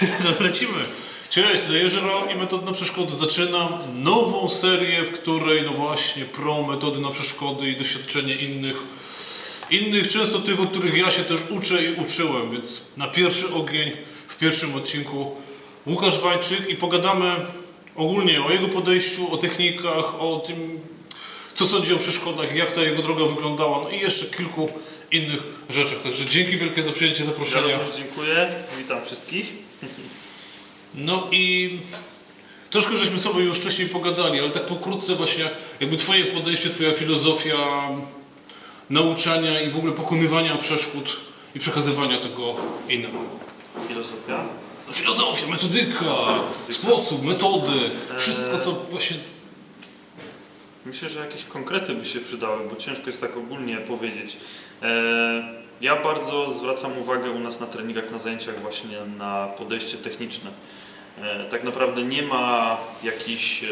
No lecimy. Cześć, to Jeżero i Metody na Przeszkody. Zaczynam nową serię, w której no właśnie pro, metody na przeszkody i doświadczenie innych. Innych, często tych, od których ja się też uczę i uczyłem, więc na pierwszy ogień w pierwszym odcinku Łukasz Wańczyk i pogadamy ogólnie o jego podejściu, o technikach, o tym, co sądzi o przeszkodach, jak ta jego droga wyglądała, no i jeszcze kilku innych rzeczach. Także dzięki wielkie za przyjęcie Ja zaproszenia. również dziękuję. Witam wszystkich. No i troszkę żeśmy sobie już wcześniej pogadali, ale tak pokrótce właśnie jakby twoje podejście, twoja filozofia nauczania i w ogóle pokonywania przeszkód i przekazywania tego innemu. Filozofia. Filozofia, metodyka, sposób, metody, wszystko to właśnie Myślę, że jakieś konkrety by się przydały, bo ciężko jest tak ogólnie powiedzieć. E, Ja bardzo zwracam uwagę u nas na treningach, na zajęciach właśnie na podejście techniczne. E, Tak naprawdę nie ma jakiejś e,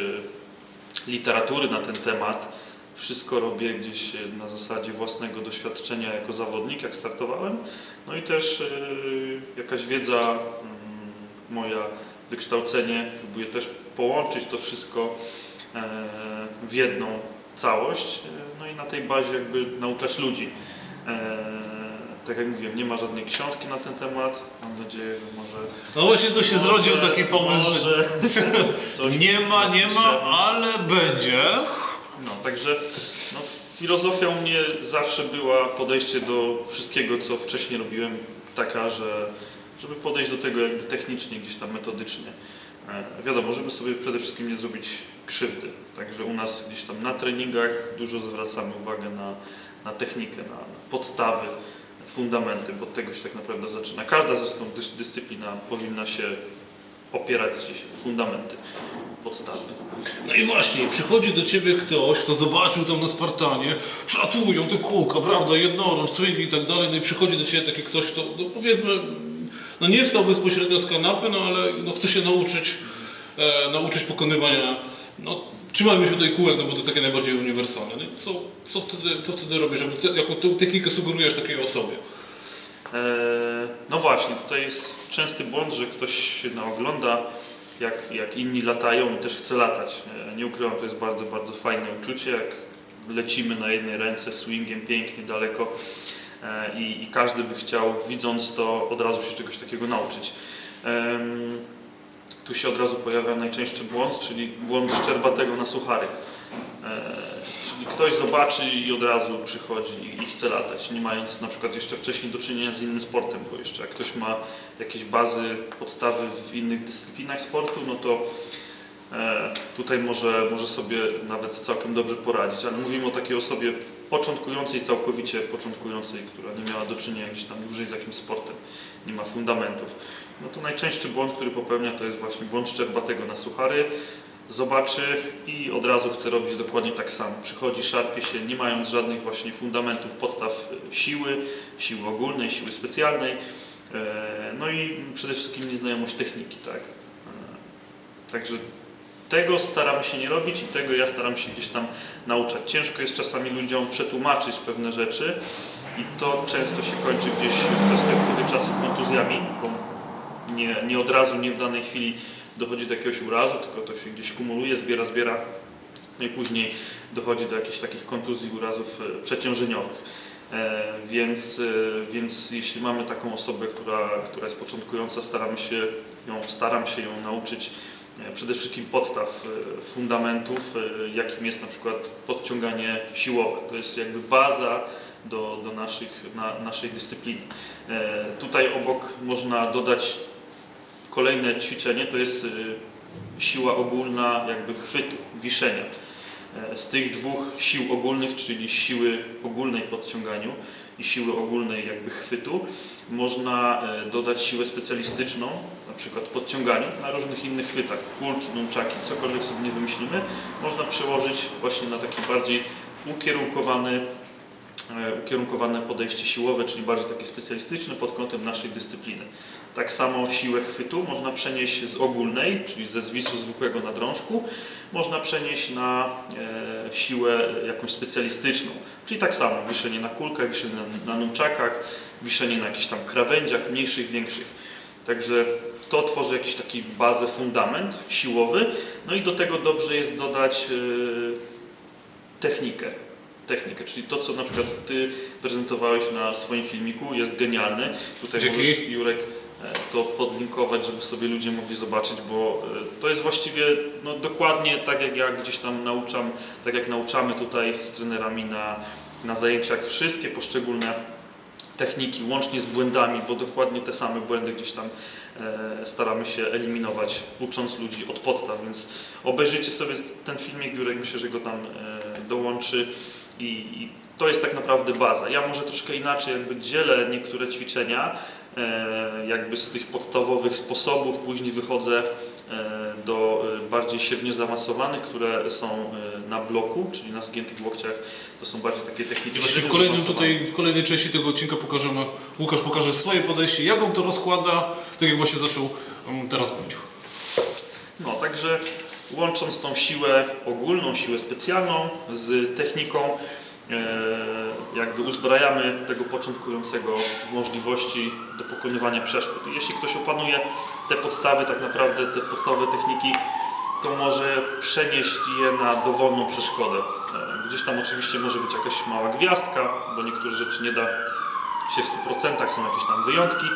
literatury na ten temat. Wszystko robię gdzieś e, na zasadzie własnego doświadczenia jako zawodnik, jak startowałem. No i też jakaś wiedza mm, moja, wykształcenie. Próbuję też połączyć to wszystko w jedną całość. No i na tej bazie jakby nauczać ludzi. Tak jak mówiłem, nie ma żadnej książki na ten temat. Mam nadzieję, że może. No właśnie tu się zrodził może- taki pomysł, że może nie ma, nie ma, ale będzie. No, także no, filozofia u mnie zawsze była podejście do wszystkiego, co wcześniej robiłem, taka, że żeby podejść do tego jakby technicznie, gdzieś tam metodycznie. E, wiadomo, żeby sobie przede wszystkim nie zrobić krzywdy. Także u nas gdzieś tam na treningach dużo zwracamy uwagę na, na technikę, na podstawy, fundamenty, bo od tego się tak naprawdę zaczyna. Każda zresztą dys, dyscyplina powinna się opierać gdzieś fundamenty, podstawy. No i właśnie, przychodzi do ciebie ktoś, kto zobaczył tam na Spartanie, przatują te kółka, prawda, jednorącz, swingi i tak dalej, no i przychodzi do ciebie taki ktoś, kto, no powiedzmy, no nie wstał bezpośrednio z kanapy, no ale no, chce się nauczyć, e, nauczyć pokonywania, no trzymajmy się tej kółek, no bo to jest takie najbardziej uniwersalne. No co, co, wtedy, co wtedy robisz, jaką tą technikę sugerujesz takiej osobie? Eee, No właśnie, tutaj jest częsty błąd, że ktoś się naogląda, jak, jak inni latają i też chce latać. Eee, Nie ukrywam, to jest bardzo, bardzo fajne uczucie, jak lecimy na jednej ręce swingiem pięknie, daleko eee, i, i każdy by chciał, widząc to, od razu się czegoś takiego nauczyć. Tu się od razu pojawia najczęstszy błąd, czyli błąd szczerbatego na suchary. Eee, Czyli ktoś zobaczy i od razu przychodzi i- i chce latać, nie mając na przykład jeszcze wcześniej do czynienia z innym sportem, bo jeszcze jak ktoś ma jakieś bazy, podstawy w innych dyscyplinach sportu, no to e, tutaj może, może sobie nawet całkiem dobrze poradzić, ale mówimy o takiej osobie początkującej, całkowicie początkującej, która nie miała do czynienia gdzieś tam dłużej z jakimś sportem, nie ma fundamentów. No to najczęstszy błąd, który popełnia, to jest właśnie błąd szczerbatego na suchary, zobaczy i od razu chce robić dokładnie tak samo. Przychodzi, szarpie się, nie mając żadnych właśnie fundamentów, podstaw e, siły, siły ogólnej, siły specjalnej, e, no i przede wszystkim nieznajomość techniki, tak. E, Także tego staramy się nie robić i tego ja staram się gdzieś tam nauczać. Ciężko jest czasami ludziom przetłumaczyć pewne rzeczy i to często się kończy gdzieś w perspektywie czasu kontuzjami, nie, nie od razu, nie w danej chwili dochodzi do jakiegoś urazu, tylko to się gdzieś kumuluje, zbiera, zbiera, no i później dochodzi do jakichś takich kontuzji, urazów e, przeciążeniowych. E, więc, e, więc jeśli mamy taką osobę, która, która jest początkująca, staramy się ją, staram się ją nauczyć przede wszystkim podstaw, fundamentów, jakim jest na przykład podciąganie siłowe. To jest jakby baza do, do naszych, na, naszej dyscypliny. Tutaj obok można dodać kolejne ćwiczenie, to jest y, siła ogólna jakby chwytu, wiszenia. E, Z tych dwóch sił ogólnych, czyli siły ogólnej podciąganiu i siły ogólnej jakby chwytu, można e, dodać siłę specjalistyczną, na przykład podciąganiu na różnych innych chwytach, kulki, nunczaki, cokolwiek sobie nie wymyślimy, można przełożyć właśnie na taki bardziej ukierunkowany ukierunkowane podejście siłowe, czyli bardziej takie specjalistyczne pod kątem naszej dyscypliny. Tak samo siłę chwytu można przenieść z ogólnej, czyli ze zwisu zwykłego na drążku, można przenieść na e, siłę jakąś specjalistyczną, czyli tak samo wiszenie na kulkach, wiszenie na, na nunczakach, wiszenie na jakichś tam krawędziach, mniejszych, większych. Także to tworzy jakiś taki bazę, fundament siłowy. No i do tego dobrze jest dodać e, technikę. Technikę, czyli to, co na przykład Ty prezentowałeś na swoim filmiku, jest genialne. Tutaj Dzięki. możesz, Jurek, e, to podlinkować, żeby sobie ludzie mogli zobaczyć, bo e, to jest właściwie no, dokładnie tak, jak ja gdzieś tam nauczam, tak jak nauczamy tutaj z trenerami na, na zajęciach, wszystkie poszczególne techniki, łącznie z błędami, bo dokładnie te same błędy gdzieś tam e, staramy się eliminować, ucząc ludzi od podstaw, więc obejrzyjcie sobie ten filmik, Jurek myślę, że go tam e, dołączy i, to jest tak naprawdę baza. Ja może troszkę inaczej jakby dzielę niektóre ćwiczenia, jakby z tych podstawowych sposobów, później wychodzę e, do e, bardziej średnio zaawansowanych, które są e, na bloku, czyli na zgiętych łokciach, to są bardziej takie techniki I właśnie w kolejnym tutaj, w kolejnej części tego odcinka pokażemy, Łukasz pokaże swoje podejście, jak on to rozkłada, tak jak właśnie zaczął teraz mówić. No, także łącząc tą siłę ogólną, siłę specjalną z techniką, e, jakby uzbrajamy tego początkującego w możliwości do pokonywania przeszkód. Jeśli ktoś opanuje te podstawy, tak naprawdę te podstawowe techniki, to może przenieść je na dowolną przeszkodę. E, Gdzieś tam oczywiście może być jakaś mała gwiazdka, bo niektóre rzeczy nie da się w 100%, są jakieś tam wyjątki,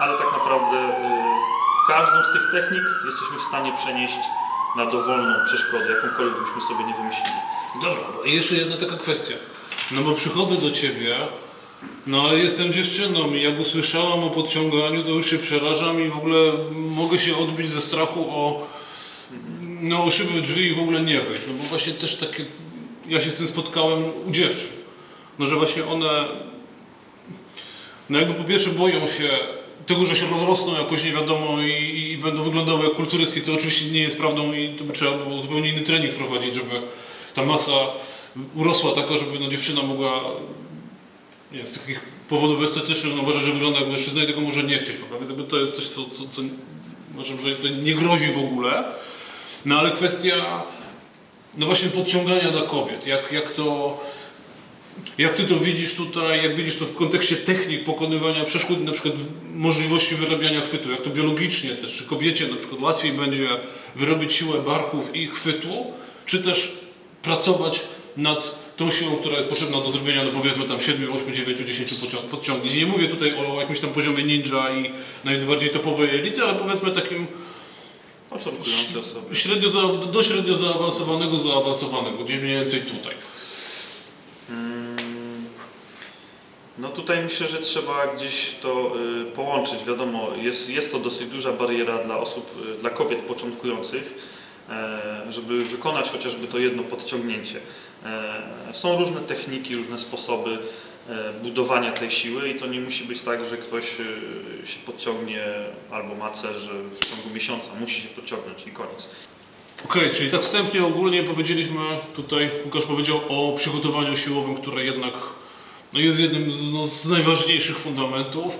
ale tak naprawdę y, każdą z tych technik jesteśmy w stanie przenieść na dowolną przeszkodę, jakąkolwiek byśmy sobie nie wymyślili. Dobra, i jeszcze jedna taka kwestia. No bo przychodzę do ciebie, no ale jestem dziewczyną i jak usłyszałam o podciąganiu, to już się przerażam i w ogóle mogę się odbić ze strachu o, no, o szybę drzwi i w ogóle nie wejść. No bo właśnie też takie, ja się z tym spotkałem u dziewczyn. No że właśnie one, no jakby po pierwsze boją się tego, że się rozrosną jakoś nie wiadomo i, i, i będą wyglądały jak kulturystki, to oczywiście nie jest prawdą i to by trzeba było zupełnie inny trening prowadzić, żeby ta masa urosła taka, żeby no, dziewczyna mogła nie z takich powodów estetycznych no, że wygląda jak mężczyzna i tego może nie chcieć, prawda? Więc jakby to jest coś, co, co, co uważam, że to nie grozi w ogóle. No ale kwestia no właśnie podciągania dla kobiet, jak, jak to jak ty to widzisz tutaj, jak widzisz to w kontekście technik pokonywania przeszkód, na przykład możliwości wyrabiania chwytu, jak to biologicznie też, czy kobiecie na przykład łatwiej będzie wyrobić siłę barków i chwytu, czy też pracować nad tą siłą, która jest potrzebna do zrobienia, no powiedzmy tam 7, 8, 9, 10 podcią- podciągnięć. Nie mówię tutaj o jakimś tam poziomie ninja i najbardziej topowej elity, ale powiedzmy takim Początkujące osoby. średnio, za- do średnio zaawansowanego, zaawansowanego, gdzieś mniej więcej tutaj. Mm, No tutaj myślę, że trzeba gdzieś to y, połączyć. Wiadomo, jest, jest to dosyć duża bariera dla osób, y, dla kobiet początkujących, żeby wykonać chociażby to jedno podciągnięcie. E, Są różne techniki, różne sposoby e, budowania tej siły i to nie musi być tak, że ktoś się podciągnie albo ma cel, że w ciągu miesiąca musi się podciągnąć i koniec. Okej, czyli tak wstępnie ogólnie powiedzieliśmy, tutaj Łukasz powiedział o przygotowaniu siłowym, które jednak no jest jednym z, no, z najważniejszych fundamentów.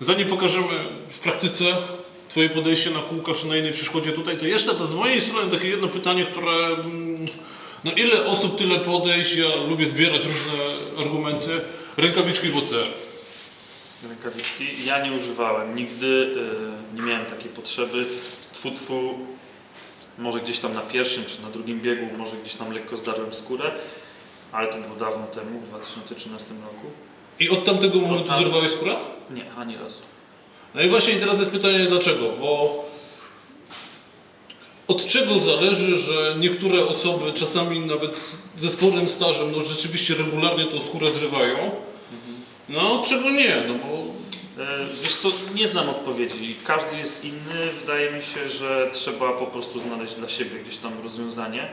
Zanim pokażemy w praktyce Twoje podejście na kółkach czy na innej przeszkodzie tutaj, to jeszcze to z mojej strony takie jedno pytanie, które mm, no ile osób, tyle podejść, ja lubię zbierać różne argumenty, rękawiczki w OCR. Rękawiczki ja nie używałem nigdy, y, nie miałem takiej potrzeby. Tfu, tfu, może gdzieś tam na pierwszym czy na drugim biegu, może gdzieś tam lekko zdarłem skórę, ale to było dawno temu, w 2013 roku. I od tamtego momentu tam- zerwałeś skórę? Nie, ani razu. No i właśnie teraz jest pytanie dlaczego, bo od czego zależy, że niektóre osoby czasami nawet ze sporym stażem no rzeczywiście regularnie tą skórę zrywają, no od czego nie, no bo E, Wiesz co, nie znam odpowiedzi. Każdy jest inny. Wydaje mi się, że trzeba po prostu znaleźć dla siebie gdzieś tam rozwiązanie.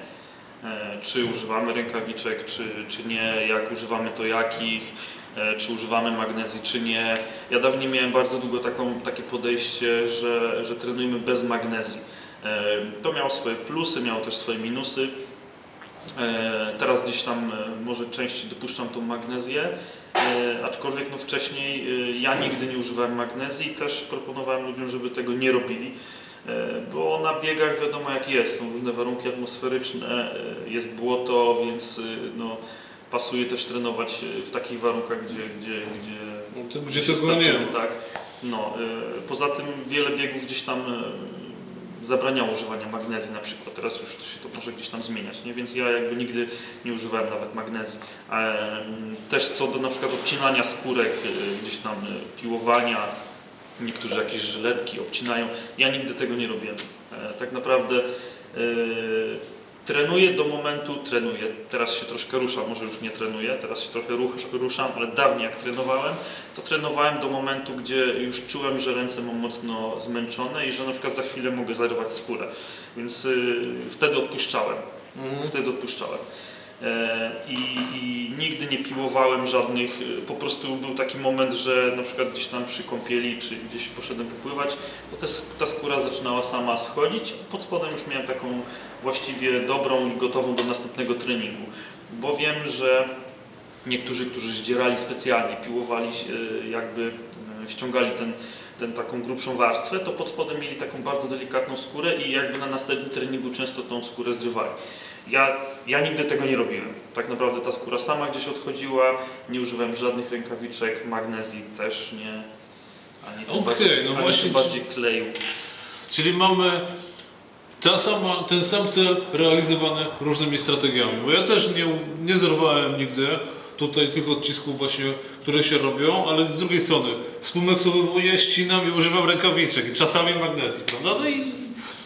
E, Czy używamy rękawiczek, czy, czy nie, jak używamy to jakich, czy używamy magnezji, czy nie. Ja dawniej miałem bardzo długo taką, takie podejście, że, że trenujmy bez magnezji. E, To miało swoje plusy, miało też swoje minusy. E, Teraz gdzieś tam e, może częściej dopuszczam tą magnezję, e, aczkolwiek no wcześniej e, ja nigdy nie używałem magnezji i też proponowałem ludziom, żeby tego nie robili, e, bo na biegach wiadomo jak jest, są różne warunki atmosferyczne, e, jest błoto, więc e, no, pasuje też trenować e, w takich warunkach, gdzie, gdzie, gdzie No to gdzie nie startuje, tak. No, y, poza tym wiele biegów gdzieś tam y, zabraniało używania magnezji na przykład. Teraz już się to może gdzieś tam zmieniać, nie? więc ja jakby nigdy nie używałem nawet magnezji. Też co do na przykład obcinania skórek, gdzieś tam piłowania, niektórzy jakieś żyletki obcinają. Ja nigdy tego nie robiłem. E, Tak naprawdę e, trenuję do momentu, trenuję. Teraz się troszkę ruszam, może już nie trenuję, teraz się trochę ruszam, ale dawniej jak trenowałem, to trenowałem do momentu, gdzie już czułem, że ręce mam mocno zmęczone i że na przykład za chwilę mogę zarywać skórę. Więc y, wtedy odpuszczałem. Wtedy odpuszczałem. E, I nigdy nie piłowałem żadnych, e, po prostu był taki moment, że na przykład gdzieś tam przy kąpieli, czy gdzieś poszedłem popływać, to ta, sk- ta skóra zaczynała sama schodzić, pod spodem już miałem taką właściwie dobrą i gotową do następnego treningu. Bo wiem, że niektórzy, którzy zdzierali specjalnie, piłowali, e, jakby ściągali ten, ten taką grubszą warstwę, to pod spodem mieli taką bardzo delikatną skórę i jakby na następnym treningu często tą skórę zrywali. Ja, ja nigdy tego nie robiłem. Tak naprawdę ta skóra sama gdzieś odchodziła, nie używałem żadnych rękawiczek, magnezji też nie. Ani tym Okej, bardziej, no ani właśnie, bardziej kleju. Czyli mamy ta sama, ten sam cel realizowany różnymi strategiami. Bo ja też nie, nie zerwałem nigdy tutaj tych odcisków właśnie, które się robią, ale z drugiej strony współmeksowuję, ścinam i używam rękawiczek i czasami magnezji, prawda? No i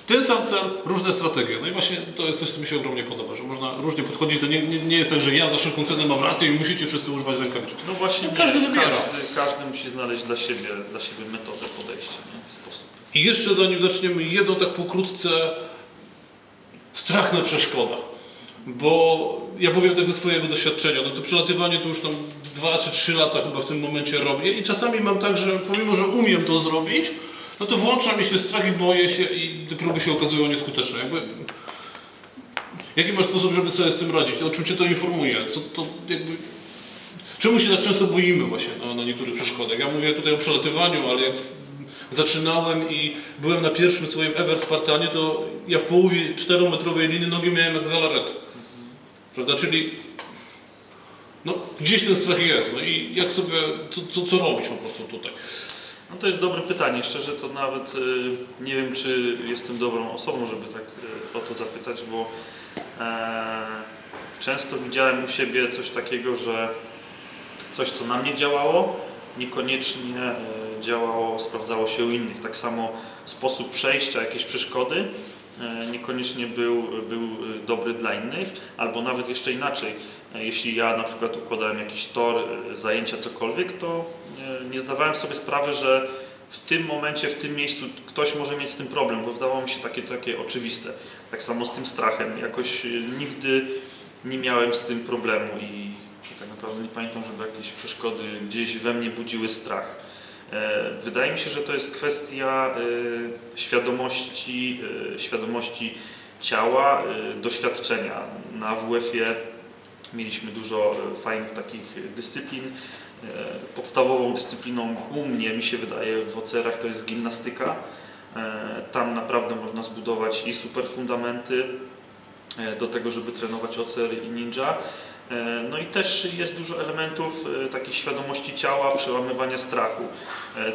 ten sam cel, różne strategie. No i właśnie to jest coś, co mi się ogromnie podoba, że można różnie podchodzić. To nie, nie, nie jest tak, że ja za wszelką cenę mam rację i musicie wszyscy używać rękawiczek. No właśnie No nie, każdy wybiera. Każdy, każdy musi znaleźć dla siebie, dla siebie metodę podejścia, nie? sposób. I jeszcze zanim zaczniemy, jedno tak pokrótce, strach na przeszkodach. Bo ja powiem tak ze swojego doświadczenia, no to przelatywanie to już tam 2 czy 3 lata chyba w tym momencie robię i czasami mam tak, że pomimo, że umiem to zrobić, no to włącza mi się strach i boję się i te próby się okazują nieskuteczne. Jakby, jaki masz sposób, żeby sobie z tym radzić? O czym Cię to informuje? Co to jakby... Czemu się tak często boimy właśnie na, na niektórych przeszkodach? Ja mówię tutaj o przelatywaniu, ale jak zaczynałem i byłem na pierwszym swoim Ever Spartanie, to ja w połowie 4-metrowej liny nogi miałem jak z galarety. Prawda? Czyli no, gdzieś ten strach jest. No i jak sobie, co, co, co robić po prostu tutaj? No to jest dobre pytanie. Szczerze to nawet y, nie wiem, czy jestem dobrą osobą, żeby tak y, o to zapytać, bo e, często widziałem u siebie coś takiego, że coś, co na mnie działało, niekoniecznie e, działało, sprawdzało się u innych. Tak samo sposób przejścia, jakieś przeszkody niekoniecznie był, był e, dobry dla innych, albo nawet jeszcze inaczej. E, Jeśli ja na przykład układałem jakiś tor, e, zajęcia, cokolwiek, to e, nie zdawałem sobie sprawy, że w tym momencie, w tym miejscu ktoś może mieć z tym problem, bo wydawało mi się takie, takie oczywiste. Tak samo z tym strachem. Jakoś e, nigdy nie miałem z tym problemu i tak naprawdę nie pamiętam, żeby jakieś przeszkody gdzieś we mnie budziły strach. E, Wydaje mi się, że to jest kwestia e, świadomości, e, świadomości ciała, doświadczenia. Na WF-ie mieliśmy dużo fajnych takich dyscyplin. Podstawową dyscypliną u mnie, mi się wydaje, w OCR-ach to jest gimnastyka. Tam naprawdę można zbudować i super fundamenty do tego, żeby trenować OCR i ninja. E, No i też jest dużo elementów e, takiej świadomości ciała, przełamywania strachu. E,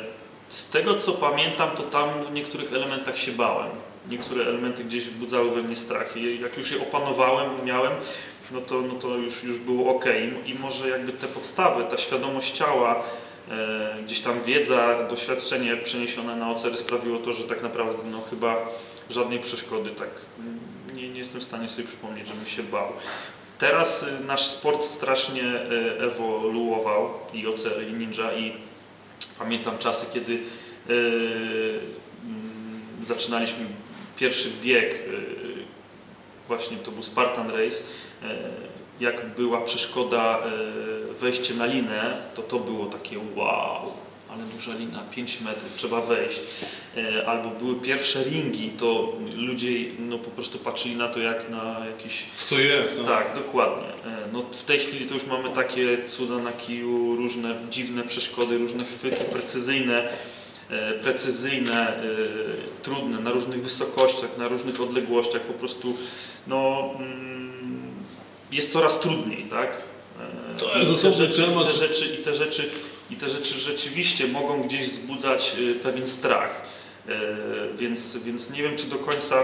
Z tego co pamiętam, to tam w niektórych elementach się bałem. Niektóre elementy gdzieś wzbudzały we mnie strach i jak już je opanowałem, miałem, no to, no to już, już było ok. I, może jakby te podstawy, ta świadomość ciała, gdzieś tam wiedza, doświadczenie przeniesione na OCR sprawiło to, że tak naprawdę no chyba żadnej przeszkody tak nie, nie jestem w stanie sobie przypomnieć, żebym się bał. Teraz y, nasz sport strasznie y, ewoluował i OCR i ninja i pamiętam czasy, kiedy y, mm, zaczynaliśmy pierwszy bieg, właśnie to był Spartan Race, jak była przeszkoda wejście na linę, to to było takie wow, ale duża lina, 5 metrów, trzeba wejść. E, Albo były pierwsze ringi, to ludzie no, po prostu patrzyli na to jak na jakiś Co jest? No. tak, dokładnie. E, No, w tej chwili to już mamy takie cuda na kiju, różne dziwne przeszkody, różne chwyty precyzyjne, e, precyzyjne, trudne, na różnych wysokościach, na różnych odległościach. Po prostu no, mm, jest coraz trudniej, tak? To jest osobny rzeczy, temat. Te rzeczy, i te rzeczy i te rzeczy rzeczywiście mogą gdzieś wzbudzać y, pewien strach. Y, Więc, więc nie wiem, czy do końca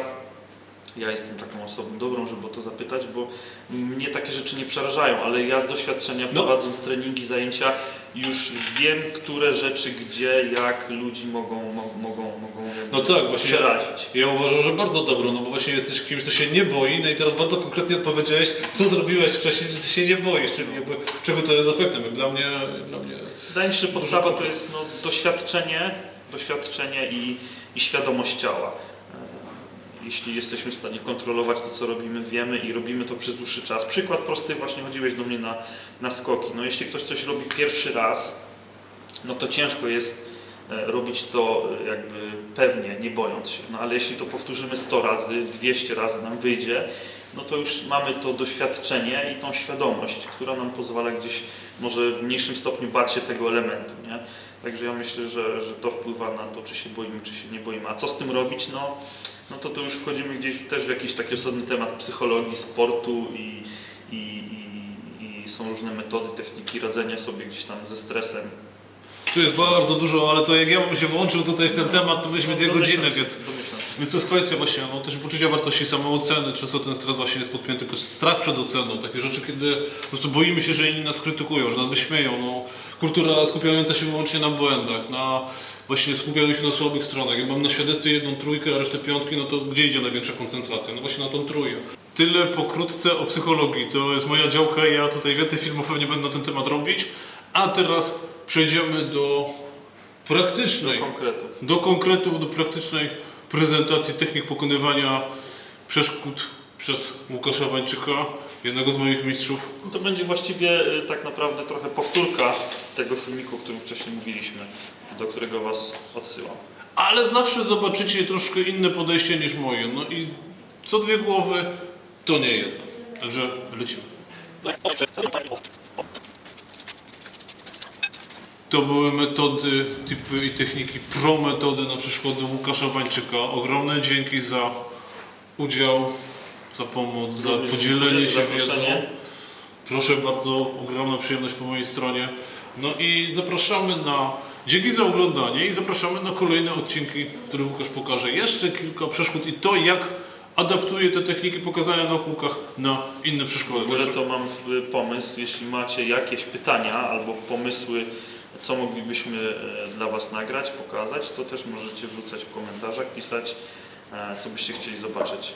ja jestem taką osobą dobrą, żeby o to zapytać, bo mnie takie rzeczy nie przerażają, ale ja z doświadczenia No. prowadząc treningi, zajęcia już wiem, które rzeczy, gdzie, jak ludzi mogą, mo, mogą, mogą No tak, właśnie. przerazić. Ja uważam, że bardzo dobro, no bo właśnie jesteś kimś, kto się nie boi, no i teraz bardzo konkretnie odpowiedziałeś, co zrobiłeś wcześniej, że ty się nie boisz, czyli jakby, czego to jest efektem. Jak Dla mnie, dla mnie Wydaje mi się, że podstawa to jest no, doświadczenie, doświadczenie i, i świadomość ciała. Jeśli jesteśmy w stanie kontrolować to, co robimy, wiemy i robimy to przez dłuższy czas. Przykład prosty, właśnie chodziłeś do mnie na, na skoki. No, jeśli ktoś coś robi pierwszy raz, no to ciężko jest robić to e, jakby pewnie, nie bojąc się. No ale jeśli to powtórzymy 100 razy, 200 razy nam wyjdzie, no to już mamy to doświadczenie i tą świadomość, która nam pozwala gdzieś może w mniejszym stopniu bać się tego elementu. Nie? Także ja myślę, że, że to wpływa na to, czy się boimy, czy się nie boimy. A co z tym robić? No, no to to już wchodzimy gdzieś też w jakiś taki osobny temat psychologii, sportu i, i, i, i są różne metody, techniki radzenia sobie gdzieś tam ze stresem. Tu jest bardzo dużo, ale to jak ja bym się włączył tutaj w ten temat, to byśmy dwie godziny, więc. Więc to jest kwestia właśnie no, też poczucia wartości samooceny. Często ten stres właśnie jest podpięty pod strach przed oceną. Takie rzeczy, kiedy po prostu boimy się, że inni nas krytykują, że nas wyśmieją. No, kultura skupiająca się wyłącznie na błędach, na właśnie skupianiu się na słabych stronach. Jak mam na świadectwie jedną trójkę, a resztę piątki, no to gdzie idzie największa koncentracja? No właśnie na tą trójkę. Tyle pokrótce o psychologii. To jest moja działka. Ja tutaj więcej filmów pewnie będę na ten temat robić. A teraz przejdziemy do praktycznej Do konkretów. do konkretów, do praktycznej prezentacji technik pokonywania przeszkód przez Łukasza Wańczyka, jednego z moich mistrzów. No to będzie właściwie y, tak naprawdę trochę powtórka tego filmiku, o którym wcześniej mówiliśmy, do którego Was odsyłam. Ale zawsze zobaczycie troszkę inne podejście niż moje. No i co dwie głowy, to nie jedna. Także lecimy. To były metody, typy i techniki, pro metody na przeszkody Łukasza Wańczyka. Ogromne dzięki za udział, za pomoc, za podzielenie się wiedzą. Proszę bardzo, ogromna przyjemność po mojej stronie. No i zapraszamy na, dzięki za oglądanie i zapraszamy na kolejne odcinki, w których Łukasz pokaże jeszcze kilka przeszkód i to, jak adaptuje te techniki pokazania na kółkach na inne W przeszkody. ogóle Także- to mam pomysł, jeśli macie jakieś pytania albo pomysły, co moglibyśmy e, dla Was nagrać, pokazać, to też możecie wrzucać w komentarzach, pisać, e, co byście chcieli zobaczyć.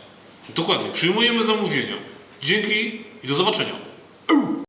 Dokładnie, przyjmujemy zamówienia. Dzięki i do zobaczenia.